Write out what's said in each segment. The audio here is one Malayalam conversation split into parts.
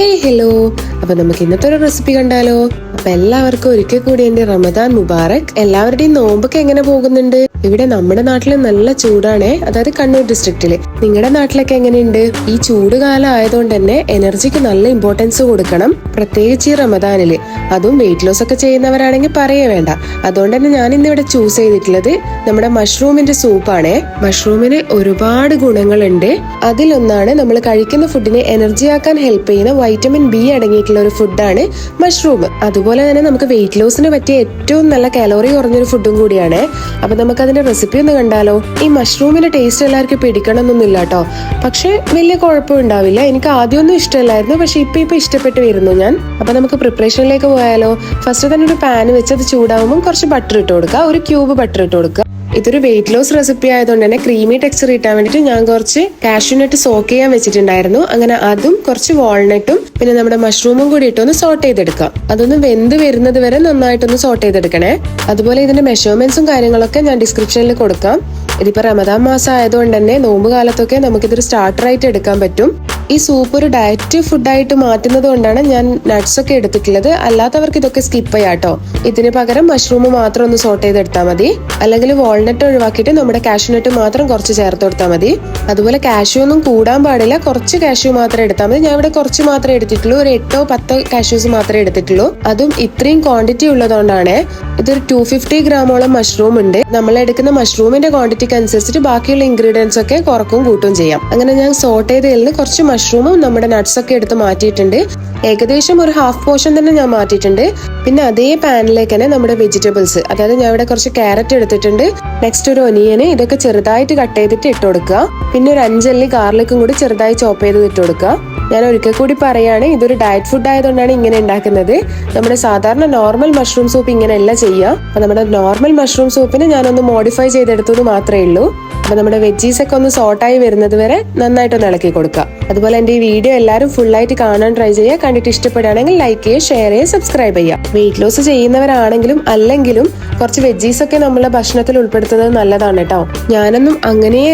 ഹേയ് ഹലോ അപ്പൊ നമുക്ക് ഇന്നത്തെ ഒരു റെസിപ്പി കണ്ടാലോ? അപ്പൊ എല്ലാവർക്കും ഒരിക്കൽ കൂടി എന്റെ റമദാൻ മുബാറക് എല്ലാവരുടെയും നോമ്പൊക്കെ എങ്ങനെ പോകുന്നുണ്ട്? ഇവിടെ നമ്മുടെ നാട്ടിൽ നല്ല ചൂടാണേ. അതായത് കണ്ണൂർ ഡിസ്ട്രിക്റ്റിൽ നിങ്ങളുടെ നാട്ടിലൊക്കെ എങ്ങനെയുണ്ട്? ഈ ചൂട് കാലം ആയതുകൊണ്ട് തന്നെ എനർജിക്ക് നല്ല ഇമ്പോർട്ടൻസ് കൊടുക്കണം. പ്രത്യേകിച്ച് ഈ റമദാനിൽ. അതും വെയിറ്റ് ലോസ് ഒക്കെ ചെയ്യുന്നവരാണെങ്കിൽ പറയേ വേണ്ട. അതുകൊണ്ട് തന്നെ ഞാൻ ഇന്ന് ഇവിടെ ചൂസ് ചെയ്തിട്ടുള്ളത് നമ്മുടെ മഷ്റൂമിന്റെ സൂപ്പാണേ മഷ്റൂമിന് ഒരുപാട് ഗുണങ്ങളുണ്ട്. അതിലൊന്നാണ് നമ്മൾ കഴിക്കുന്ന ഫുഡിനെ എനർജി ആക്കാൻ ഹെൽപ്പ് ചെയ്യുന്ന വൈറ്റമിൻ ബി അടങ്ങിയിട്ടുള്ള ഒരു ഫുഡാണ് മഷ്റൂം അതുപോലെ തന്നെ നമുക്ക് വെയിറ്റ് ലോസിന് പറ്റിയ ഏറ്റവും നല്ല കാലോറി കുറഞ്ഞൊരു ഫുഡും കൂടിയാണ്. അപ്പൊ നമുക്ക് അതിന്റെ റെസിപ്പി ഒന്ന് കണ്ടാലോ? ഈ മഷ്റൂമിന്റെ ടേസ്റ്റ് എല്ലാവർക്കും പിടിക്കണമെന്നൊന്നുമില്ല കേട്ടോ പക്ഷെ വലിയ കുഴപ്പമുണ്ടാവില്ല. എനിക്ക് ആദ്യമൊന്നും ഇഷ്ടമല്ലായിരുന്നു. പക്ഷെ ഇപ്പൊ ഇപ്പൊ ഇഷ്ടപ്പെട്ട് വരുന്നു ഞാൻ. അപ്പൊ നമുക്ക് പ്രിപ്പറേഷനിലേക്ക് പോയാലോ? ഫസ്റ്റ് തന്നെ ഒരു പാൻ വെച്ച് അത് ചൂടാവുമ്പോൾ കുറച്ച് ബട്ടർ ഇട്ട് കൊടുക്കുക. ഒരു ക്യൂബ് ബട്ടർ ഇട്ട് കൊടുക്കുക. ഇതൊരു വെയിറ്റ് ലോസ് റെസിപ്പി ആയതുകൊണ്ട് തന്നെ ക്രീമി ടെക്സ്ചർ കിട്ടാൻ വേണ്ടിയിട്ട് ഞാൻ കുറച്ച് കാഷ്യൂനട്ട് സോക്ക് ചെയ്യാൻ വെച്ചിട്ടുണ്ടായിരുന്നു. അങ്ങനെ അതും കുറച്ച് വാൾനട്ടും പിന്നെ നമ്മുടെ മഷ്റൂമും കൂടി ഇട്ടൊന്ന് സോട്ട് ചെയ്തെടുക്കാം. അതൊന്ന് വെന്ത് വരുന്നത് വരെ നന്നായിട്ടൊന്ന് സോട്ട് ചെയ്തെടുക്കണേ. അതുപോലെ ഇതിന്റെ മെഷർമെന്റ്സും കാര്യങ്ങളൊക്കെ ഞാൻ ഡിസ്ക്രിപ്ഷനിൽ കൊടുക്കാം. ഇതിപ്പോ റമദാൻ മാസം ആയതുകൊണ്ട് തന്നെ നോമ്പ് കാലത്തൊക്കെ നമുക്കിതൊരു സ്റ്റാർട്ടറായിട്ട് എടുക്കാൻ പറ്റും. ഈ സൂപ്പ് ഒരു ഡയറ്റ് ഫുഡായിട്ട് മാറ്റുന്നത് കൊണ്ടാണ് ഞാൻ നട്ട്സ് ഒക്കെ എടുത്തിട്ടുള്ളത്. അല്ലാത്തവർക്ക് ഇതൊക്കെ സ്കിപ്പ് ചെയ്യാം കേട്ടോ ഇതിന് പകരം മഷ്റൂം മാത്രം ഒന്ന് സോട്ട് ചെയ്തെടുത്താൽ മതി. അല്ലെങ്കിൽ വാൾനട്ട് ഒഴിവാക്കിയിട്ട് നമ്മുടെ കാഷ്യൂനട്ട് മാത്രം കുറച്ച് ചേർത്ത് കൊടുത്താൽ മതി. അതുപോലെ കാഷ്യൂ ഒന്നും കൂടാൻ പാടില്ല. കുറച്ച് കാഷ്യൂ മാത്രം എടുത്താൽ മതി. ഞാൻ ഇവിടെ കുറച്ച് മാത്രമേ എടുത്തിട്ടുള്ളൂ. ഒരു എട്ടോ പത്തോ കാഷ്യൂസ് മാത്രമേ എടുത്തിട്ടുള്ളൂ. അതും ഇത്രയും ക്വാണ്ടിറ്റി ഉള്ളതുകൊണ്ടാണ് ഇതൊരു ടു ഫിഫ്റ്റി ഗ്രാമോളം മഷ്റൂം ഉണ്ട്. നമ്മൾ എടുക്കുന്ന മഷ്റൂമിന്റെ ക്വാണ്ടിറ്റിക്ക് അനുസരിച്ചിട്ട് ബാക്കിയുള്ള ഇൻഗ്രീഡിയൻസ് ഒക്കെ കുറക്കും കൂട്ടും ചെയ്യാം. അങ്ങനെ ഞാൻ സോട്ട് ചെയ്തതിൽ നിന്ന് കുറച്ച് മഷ്റൂമും നമ്മുടെ നട്ട്സ് ഒക്കെ എടുത്ത് മാറ്റിയിട്ടുണ്ട്. ഏകദേശം ഒരു ഹാഫ് പോർഷൻ തന്നെ ഞാൻ മാറ്റിയിട്ടുണ്ട്. പിന്നെ അതേ പാനിലേക്ക് തന്നെ നമ്മുടെ വെജിറ്റബിൾസ് അതായത് ഞാൻ ഇവിടെ കുറച്ച് ക്യാരറ്റ് എടുത്തിട്ടുണ്ട്. നെക്സ്റ്റ് ഒരു ഒനിയന് ഇതൊക്കെ ചെറുതായിട്ട് കട്ട് ചെയ്തിട്ട് ഇട്ട് കൊടുക്കുക. പിന്നെ ഒരു അഞ്ചല്ലി ഗാർലിക്കും കൂടി ചെറുതായി ചോപ്പ് ചെയ്ത് ഇട്ട് കൊടുക്കുക. ഞാൻ ഒരിക്കൽ കൂടി പറയാണ് ഇതൊരു ഡയറ്റ് ഫുഡ് ആയതുകൊണ്ടാണ് ഇങ്ങനെ ഉണ്ടാക്കുന്നത്. നമ്മുടെ സാധാരണ നോർമൽ മഷ്റൂം സൂപ്പ് ഇങ്ങനെയല്ല ചെയ്യുക. അപ്പൊ നമ്മുടെ നോർമൽ മഷ്റൂം സൂപ്പിന് ഞാനൊന്ന് മോഡിഫൈ ചെയ്തെടുത്തത് മാത്രമേ ഉള്ളൂ. അപ്പൊ നമ്മുടെ വെജീസ് ഒക്കെ ഒന്ന് സോട്ടായി വരുന്നത് വരെ നന്നായിട്ടൊന്ന് ഇളക്കി കൊടുക്കുക. അതുപോലെ എന്റെ ഈ വീഡിയോ എല്ലാവരും ഫുള്ളായിട്ട് കാണാൻ ട്രൈ ചെയ്യുക. കണ്ടിട്ട് ഇഷ്ടപ്പെടുകയാണെങ്കിൽ ലൈക്ക് ചെയ്യുക ഷെയർ ചെയ്യുക സബ്സ്ക്രൈബ് ചെയ്യുക. വെയിറ്റ് ലോസ് ചെയ്യുന്നവരാണെങ്കിലും അല്ലെങ്കിലും കുറച്ച് വെജീസ് ഒക്കെ നമ്മളെ ഭക്ഷണത്തിൽ ഉൾപ്പെടുത്തുന്നത് നല്ലതാണ് കേട്ടോ. ഞാനൊന്നും അങ്ങനെയേ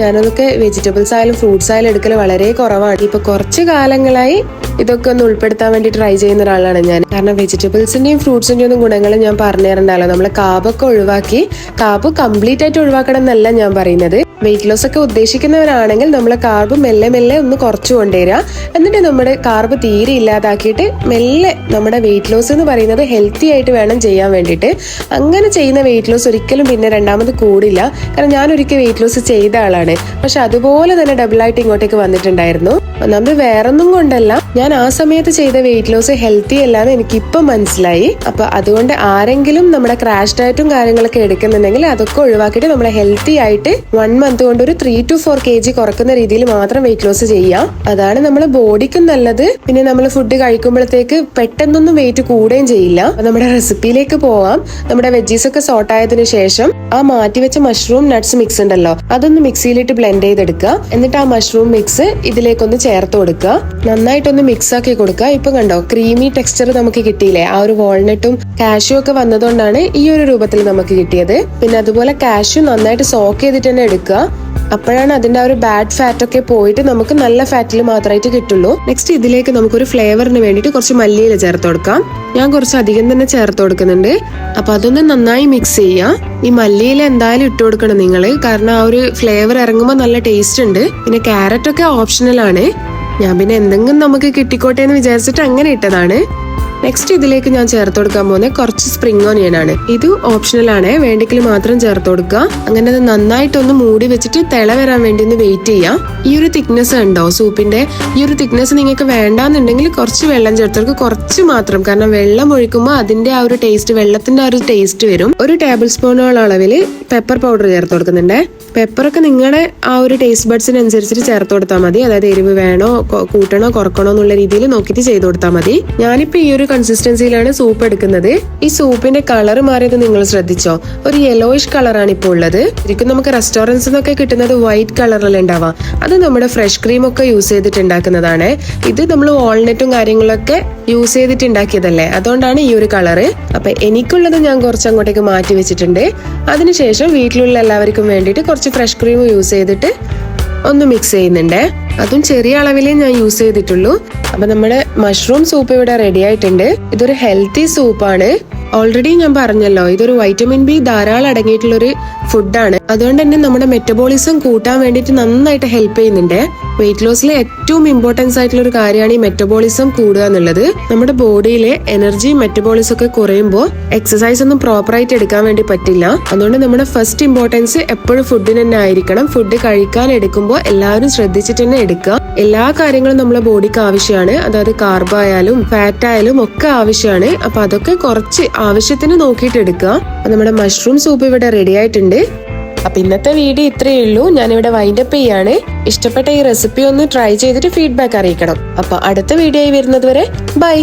ഞാനൊക്കെ വെജിറ്റബിൾസ് ആയാലും ഫ്രൂട്ട്സ് ആയാലും എടുക്കൽ വളരെ കുറവാണ്. ഇപ്പൊ കുറച്ച് കാലങ്ങളായി ഇതൊക്കെ ഒന്ന് ഉൾപ്പെടുത്താൻ വേണ്ടി ട്രൈ ചെയ്യുന്ന ഒരാളാണ് ഞാൻ. കാരണം വെജിറ്റബിൾസിന്റെയും ഫ്രൂട്ട്സിന്റെയും ഒന്നും ഗുണങ്ങൾ ഞാൻ പറഞ്ഞു തരണ്ടല്ലോ നമ്മൾ കാബൊക്കെ ഒഴിവാക്കി കാബ് കംപ്ലീറ്റ് ആയിട്ട് ഒഴിവാക്കണം എന്നല്ല ഞാൻ പറയുന്നത്. വെയിറ്റ് ലോസ് ഒക്കെ ഉദ്ദേശിക്കുന്നവരാണെങ്കിൽ നമ്മൾ കാർബ് മെല്ലെ മെല്ലെ ഒന്ന് കുറച്ച് കൊണ്ടുവരിക. എന്നിട്ട് നമ്മുടെ കാർബ് തീരെ ഇല്ലാതാക്കിയിട്ട് മെല്ലെ നമ്മുടെ വെയിറ്റ് ലോസ് എന്ന് പറയുന്നത് ഹെൽത്തി ആയിട്ട് വേണം ചെയ്യാൻ വേണ്ടിയിട്ട്. അങ്ങനെ ചെയ്യുന്ന വെയിറ്റ് ലോസ് ഒരിക്കലും പിന്നെ രണ്ടാമത് കൂടില്ല. കാരണം ഞാൻ ഒരിക്കൽ വെയിറ്റ് ലോസ് ചെയ്ത ആളാണ്. പക്ഷെ അതുപോലെ തന്നെ ഡബിൾ ആയിട്ട് ഇങ്ങോട്ടേക്ക് വന്നിട്ടുണ്ടായിരുന്നു. ഒന്നാമത് വേറൊന്നും കൊണ്ടല്ല. ഞാൻ ആ സമയത്ത് ചെയ്ത വെയിറ്റ് ലോസ് ഹെൽത്തി അല്ലാന്ന് എനിക്ക് ഇപ്പം മനസ്സിലായി. അപ്പൊ അതുകൊണ്ട് ആരെങ്കിലും നമ്മുടെ ക്രാഷ് ഡയറ്റും കാര്യങ്ങളൊക്കെ എടുക്കുന്നുണ്ടെങ്കിൽ അതൊക്കെ ഒഴിവാക്കിയിട്ട് നമ്മൾ ഹെൽത്തി ആയിട്ട് വൺ മന്ത് കൊണ്ട് ഒരു three to four K G കുറക്കുന്ന രീതിയിൽ മാത്രം വെയിറ്റ് ലോസ് ചെയ്യാം. അതാണ് നമ്മുടെ ബോഡിക്കും നല്ലത്. പിന്നെ നമ്മൾ ഫുഡ് കഴിക്കുമ്പോഴത്തേക്ക് പെട്ടെന്നൊന്നും വെയിറ്റ് കൂടുകയും ചെയ്യില്ല. നമ്മുടെ റെസിപ്പിയിലേക്ക് പോവാം. നമ്മുടെ വെജീസ് ഒക്കെ സോട്ട് ആയതിനു ശേഷം ആ മാറ്റിവെച്ച മഷ്റൂം നട്ട്സ് മിക്സ് ഉണ്ടല്ലോ അതൊന്ന് മിക്സിയിലിട്ട് ബ്ലെൻഡ് ചെയ്തെടുക്കുക. എന്നിട്ട് ആ മഷ്റൂം മിക്സ് ഇതിലേക്കൊന്ന് ചേർത്ത് കൊടുക്കുക. നന്നായിട്ടൊന്ന് മിക്സ് ആക്കി കൊടുക്കുക. ഇപ്പൊ കണ്ടോ ക്രീമി ടെക്സ്ചർ നമുക്ക് കിട്ടിയില്ലേ? ആ ഒരു വാൾനട്ടും കാഷ്യൂ ഒക്കെ വന്നതുകൊണ്ടാണ് ഈ ഒരു രൂപത്തിൽ നമുക്ക് കിട്ടിയത്. പിന്നെ അതുപോലെ കാഷ്യൂ നന്നായിട്ട് സോക്ക് ചെയ്തിട്ട് തന്നെ എടുക്കുക. അപ്പോഴാണ് അതിന്റെ ആ ഒരു ബാഡ് ഫാറ്റ് ഒക്കെ പോയിട്ട് നമുക്ക് നല്ല ഫാറ്റിൽ മാത്രമായിട്ട് കിട്ടുള്ളൂ. നെക്സ്റ്റ് ഇതിലേക്ക് നമുക്കൊരു ഫ്ലേവറിന് വേണ്ടിയിട്ട് കുറച്ച് മല്ലിയില ചേർത്ത് കൊടുക്കാം. ഞാൻ കുറച്ച് അധികം തന്നെ ചേർത്ത് കൊടുക്കുന്നുണ്ട്. അപ്പൊ അതൊന്ന് നന്നായി മിക്സ് ചെയ്യുക. ഈ മല്ലിയില എന്തായാലും ഇട്ട് കൊടുക്കണം നിങ്ങൾ കാരണം ആ ഒരു ഫ്ലേവർ ഇറങ്ങുമ്പോൾ നല്ല ടേസ്റ്റ് ഉണ്ട്. പിന്നെ ക്യാരറ്റ് ഒക്കെ ഓപ്ഷണൽ ആണ്. ഞാൻ പിന്നെ എന്തെങ്കിലും നമുക്ക് കിട്ടിക്കോട്ടെ എന്ന് വിചാരിച്ചിട്ട് അങ്ങനെ ഇട്ടതാണ്. നെക്സ്റ്റ് ഇതിലേക്ക് ഞാൻ ചേർത്ത് കൊടുക്കാൻ പോകുന്നത് കുറച്ച് സ്പ്രിംഗ് ഓണിയൻ ആണ്. ഇത് ഓപ്ഷണൽ ആണ്. വേണ്ടെങ്കിൽ മാത്രം ചേർത്ത് കൊടുക്കുക. അങ്ങനെ അത് നന്നായിട്ടൊന്ന് മൂടി വെച്ചിട്ട് തിള വരാൻ വേണ്ടി ഒന്ന് വെയിറ്റ് ചെയ്യാം. ഈ ഒരു തിക്നെസ് ഉണ്ടോ സൂപ്പിന്റെ? ഈ ഒരു തിക്നെസ് നിങ്ങൾക്ക് വേണ്ടാന്നുണ്ടെങ്കിൽ കുറച്ച് വെള്ളം ചേർത്ത് കുറച്ച് മാത്രം. കാരണം വെള്ളം ഒഴിക്കുമ്പോൾ അതിന്റെ ആ ഒരു ടേസ്റ്റ് വെള്ളത്തിന്റെ ആ ഒരു ടേസ്റ്റ് വരും. ഒരു ടേബിൾ സ്പൂണോളം അളവിൽ പെപ്പർ പൗഡർ ചേർത്ത് കൊടുക്കുന്നുണ്ട്. പെപ്പറൊക്കെ നിങ്ങളുടെ ആ ഒരു ടേസ്റ്റ് ബഡ്സിനനുസരിച്ചിട്ട് ചേർത്ത് കൊടുത്താൽ മതി. അതായത് എരിവ് വേണോ കൂട്ടണോ കുറക്കണോ എന്നുള്ള രീതിയിൽ നോക്കിയിട്ട് ചെയ്ത് കൊടുത്താൽ മതി. ഞാനിപ്പോ ഈ ഒരു കൺസിസ്റ്റൻസിയിലാണ് സൂപ്പ് എടുക്കുന്നത്. ഈ സൂപ്പിന്റെ കളർ മാറിയത് നിങ്ങൾ ശ്രദ്ധിച്ചോ? ഒരു യെലോയിഷ് കളറാണ് ഇപ്പോൾ ഉള്ളത്. ശരിക്കും നമുക്ക് റെസ്റ്റോറന്റ്സ് നിന്നൊക്കെ കിട്ടുന്നത് വൈറ്റ് കളറിൽ ഉണ്ടാവാം അത് നമ്മുടെ ഫ്രഷ് ക്രീം ഒക്കെ യൂസ് ചെയ്തിട്ട് ഉണ്ടാക്കുന്നതാണ്. ഇത് നമ്മൾ വാൾനെറ്റും കാര്യങ്ങളൊക്കെ യൂസ് ചെയ്തിട്ട് ഉണ്ടാക്കിയതല്ലേ? അതുകൊണ്ടാണ് ഈ ഒരു കളറ് അപ്പൊ എനിക്കുള്ളത് ഞാൻ കുറച്ച് അങ്ങോട്ടേക്ക് മാറ്റി വെച്ചിട്ടുണ്ട്. അതിനുശേഷം വീട്ടിലുള്ള എല്ലാവർക്കും വേണ്ടിയിട്ട് കുറച്ച് ഫ്രഷ് ക്രീം യൂസ് ചെയ്തിട്ട് ഒന്ന് മിക്സ് ചെയ്യുന്നുണ്ട്. അതും ചെറിയ അളവിലേ ഞാൻ യൂസ് ചെയ്തിട്ടുള്ളൂ. അപ്പൊ നമ്മുടെ മഷ്റൂം സൂപ്പ് ഇവിടെ റെഡി ആയിട്ടുണ്ട്. ഇതൊരു ഹെൽത്തി സൂപ്പാണ് ഓൾറെഡി ഞാൻ പറഞ്ഞല്ലോ ഇതൊരു വൈറ്റമിൻ ബി ധാരാളം അടങ്ങിയിട്ടുള്ള ഒരു ഫുഡാണ് അതുകൊണ്ട് തന്നെ നമ്മുടെ മെറ്റബോളിസം കൂട്ടാൻ വേണ്ടിയിട്ട് നന്നായിട്ട് ഹെൽപ്പ് ചെയ്യുന്നുണ്ട്. വെയിറ്റ് ലോസിലെ ഏറ്റവും ഇമ്പോർട്ടൻസ് ആയിട്ടുള്ള ഒരു കാര്യമാണ് ഈ മെറ്റബോളിസം കൂടുക എന്നുള്ളത്. നമ്മുടെ ബോഡിയിലെ എനർജി മെറ്റബോളിസം ഒക്കെ കുറയുമ്പോൾ എക്സസൈസ് ഒന്നും പ്രോപ്പറായിട്ട് എടുക്കാൻ വേണ്ടി പറ്റില്ല. അതുകൊണ്ട് നമ്മുടെ ഫസ്റ്റ് ഇമ്പോർട്ടൻസ് എപ്പോഴും ഫുഡിന് തന്നെ ആയിരിക്കണം. ഫുഡ് കഴിക്കാൻ എടുക്കുമ്പോൾ എല്ലാവരും ശ്രദ്ധിച്ചിട്ട് തന്നെ എടുക്കുക. എല്ലാ കാര്യങ്ങളും നമ്മുടെ ബോഡിക്ക് ആവശ്യമാണ്. അതായത് കാർബ് ആയാലും ഫാറ്റ് ആയാലും ഒക്കെ ആവശ്യമാണ്. അപ്പൊ അതൊക്കെ കുറച്ച് ആവശ്യത്തിന് നോക്കിയിട്ട് എടുക്കുക. നമ്മുടെ മഷ്റൂം സൂപ്പ് ഇവിടെ റെഡി ആയിട്ടുണ്ട്. അപ്പൊ ഇന്നത്തെ വീഡിയോ ഇത്രയേ ഉള്ളൂ. ഞാനിവിടെ വൈൻഡപ്പ് ചെയ്യാണ്. ഇഷ്ടപ്പെട്ട ഈ റെസിപ്പി ഒന്ന് ട്രൈ ചെയ്തിട്ട് ഫീഡ്ബാക്ക് അറിയിക്കണം. അപ്പൊ അടുത്ത വീഡിയോ ആയി വരുന്നത് വരെ ബൈ